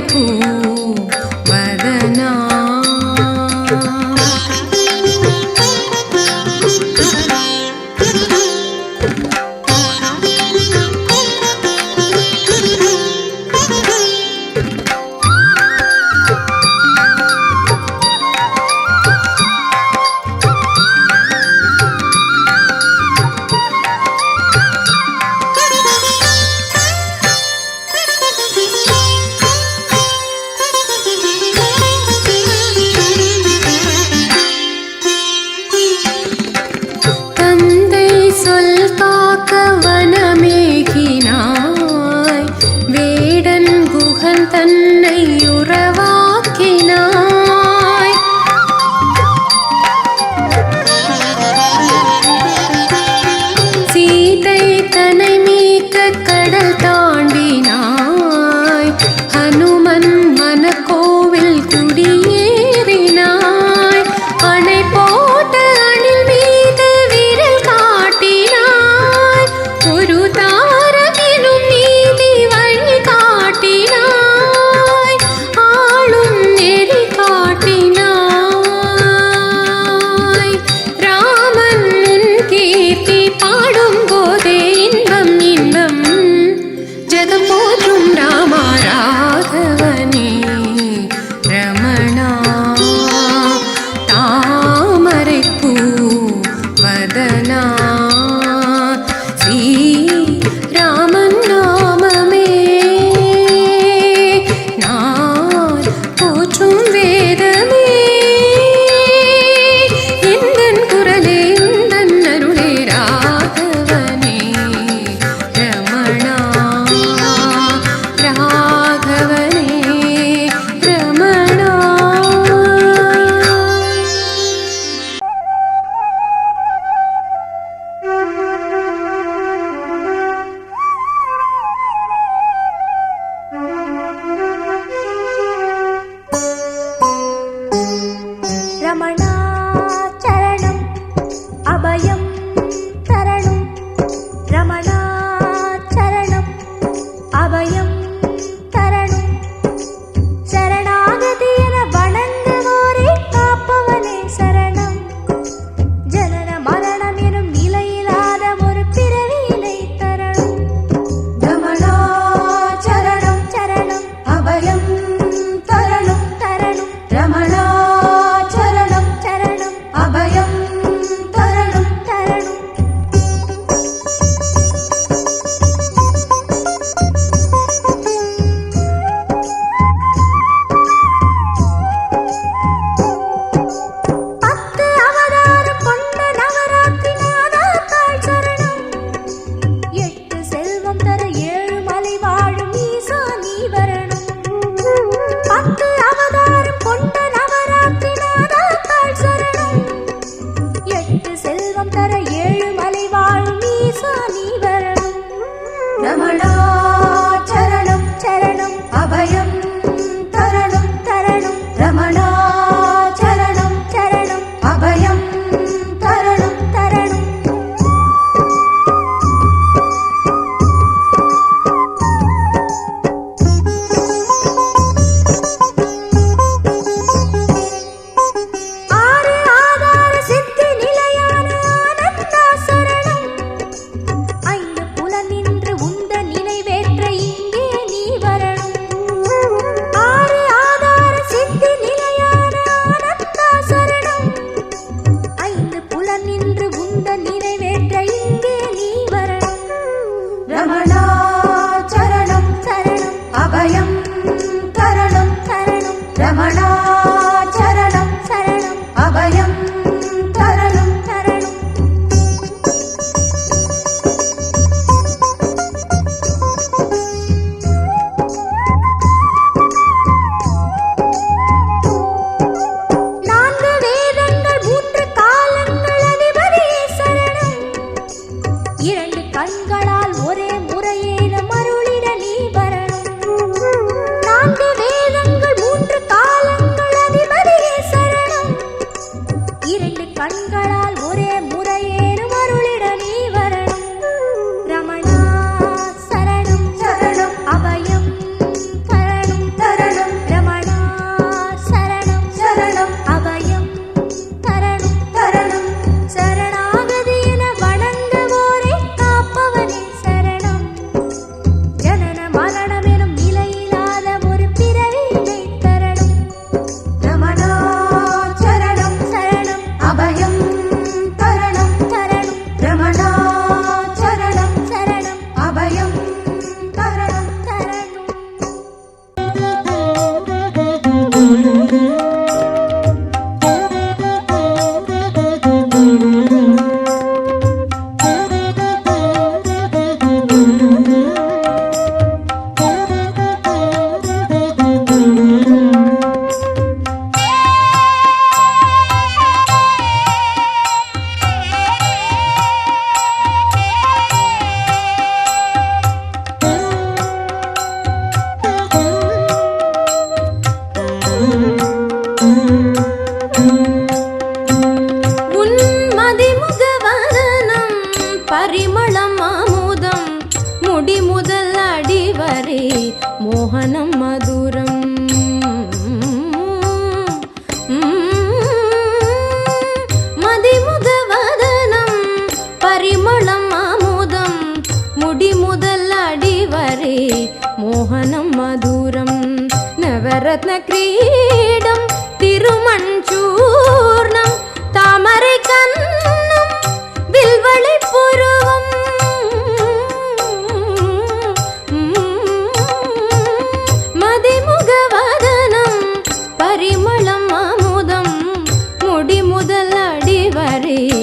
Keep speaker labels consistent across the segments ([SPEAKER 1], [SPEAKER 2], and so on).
[SPEAKER 1] பூ
[SPEAKER 2] वनमेनाय वेडन् गुहन्तन् முடி முதல் அடி வரை மோகனம் மதுரம். மதிமுகவதனம் பரிமளம் அமுதம் முடி முதல் அடி வரை மோகனம் மதுரம். நவரத்ன கிரீடம் திருமண்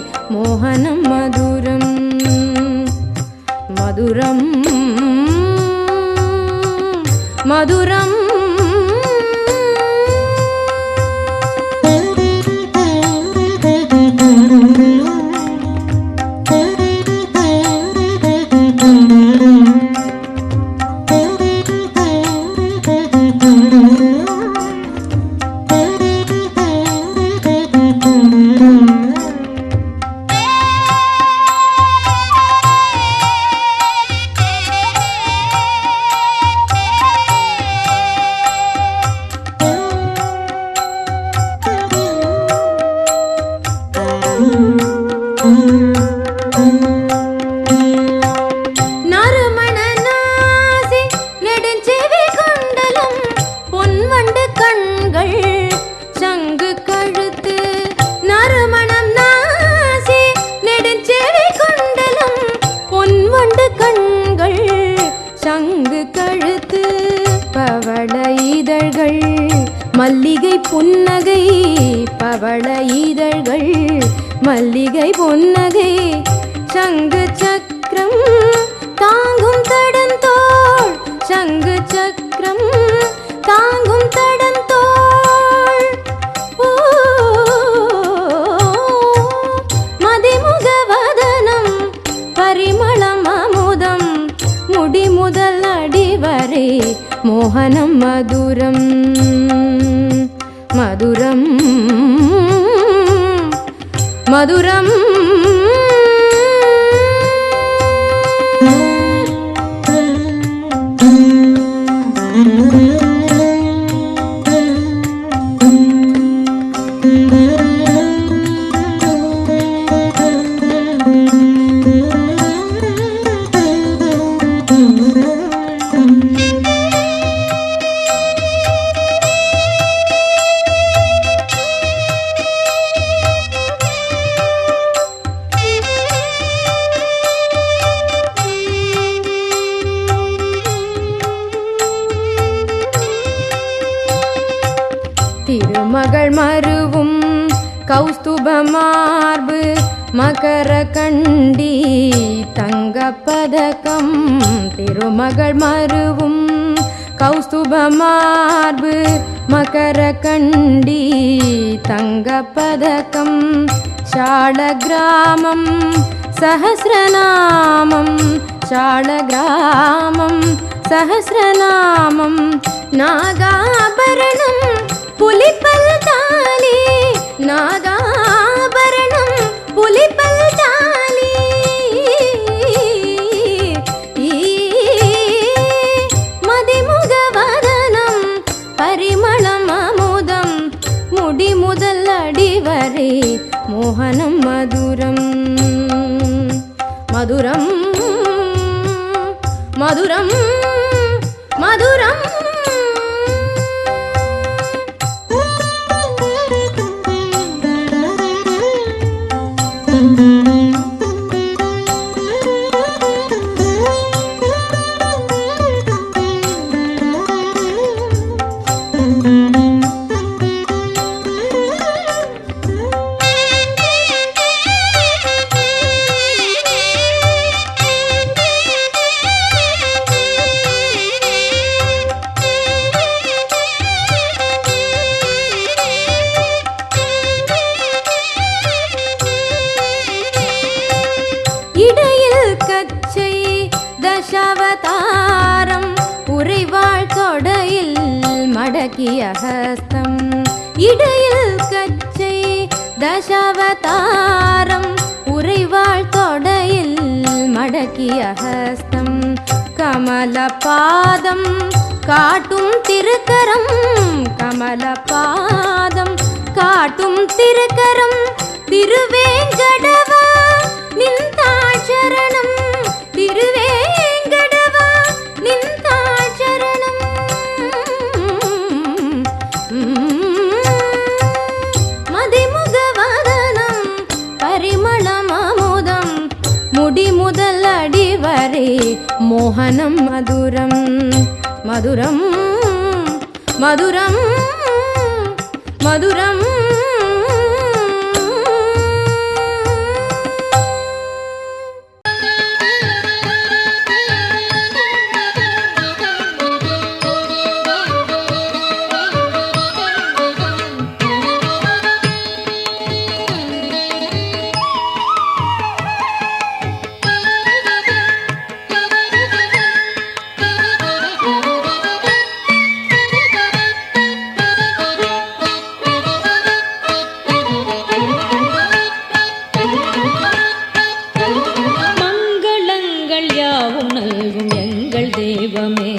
[SPEAKER 2] வரை மோகனம் மதுரம் மதுரம் பவள இதழ்கள் மல்லிகை பொன்னகை சங்கு சக்கரம் தாங்கும் தடந்தோள் சங்கு சக்கரம் தாங்கும் தடந்தோள் ஓ, மதிமுகவதனம் பரிமளம் அமுதம் முடி முதல் அடி வரை மோகனம் மதுரம். மதுரம் மதுரம் கௌஸ்துப மார்பு மகர கண்டி தங்க பதக்கம் திருமகள் மருவும் கௌஸ்துப மார்பு மகர கண்டி தங்க பதக்கம் சாள கிராமம் சஹசிரநாமம் சாள கிராமம் சஹசிரநாமம் நாகாபரணம் புலி മോഹനം മധുരം. മധുരം മധുരം கமல பாதம் காட்டும் திருக்கரம் கமல பாதம் காட்டும் திருக்கரம். திருவேங்கடவா
[SPEAKER 3] நின் தாச்சரணம் திருவே మోహనం మధురం మధురం మధురం మధురం. ദൈവമേ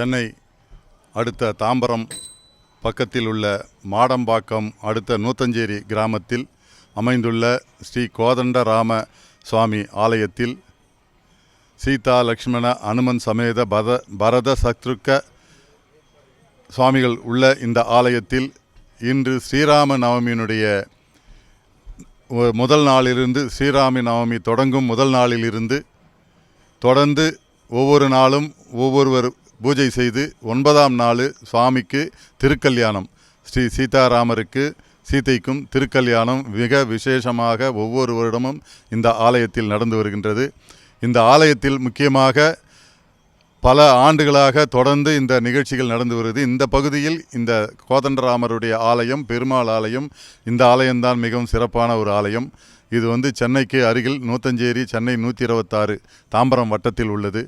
[SPEAKER 4] சென்னை அடுத்த தாம்பரம் பக்கத்தில் உள்ள மாடம்பாக்கம் அடுத்த நூத்தஞ்சேரி கிராமத்தில் அமைந்துள்ள ஸ்ரீ கோதண்டராம சுவாமி ஆலயத்தில் சீதா லக்ஷ்மண அனுமன் சமேத பத பரத சத்ருக்க சுவாமிகள் உள்ள இந்த ஆலயத்தில் இன்று ஸ்ரீராம நவமியினுடைய முதல் நாளிலிருந்து ஸ்ரீராம நவமி தொடங்கும் முதல் நாளிலிருந்து தொடர்ந்து ஒவ்வொரு நாளும் ஒவ்வொருவர் பூஜை செய்து ஒன்பதாம் நாள் சுவாமிக்கு திருக்கல்யாணம். ஸ்ரீ சீதாராமருக்கு சீதைக்கும் திருக்கல்யாணம் மிக விசேஷமாக ஒவ்வொரு வருடமும் இந்த ஆலயத்தில் நடந்து வருகின்றது. இந்த ஆலயத்தில் முக்கியமாக பல ஆண்டுகளாக தொடர்ந்து இந்த நிகழ்ச்சிகள் நடந்து வருது. இந்த பகுதியில் இந்த கோதண்டராமருடைய ஆலயம் பெருமாள் ஆலயம் இந்த ஆலயம்தான் மிகவும் சிறப்பான ஒரு ஆலயம். இது வந்து சென்னைக்கு அருகில் நூத்தஞ்சேரி சென்னை நூற்றி இருபத்தாறு தாம்பரம் வட்டத்தில் உள்ளது.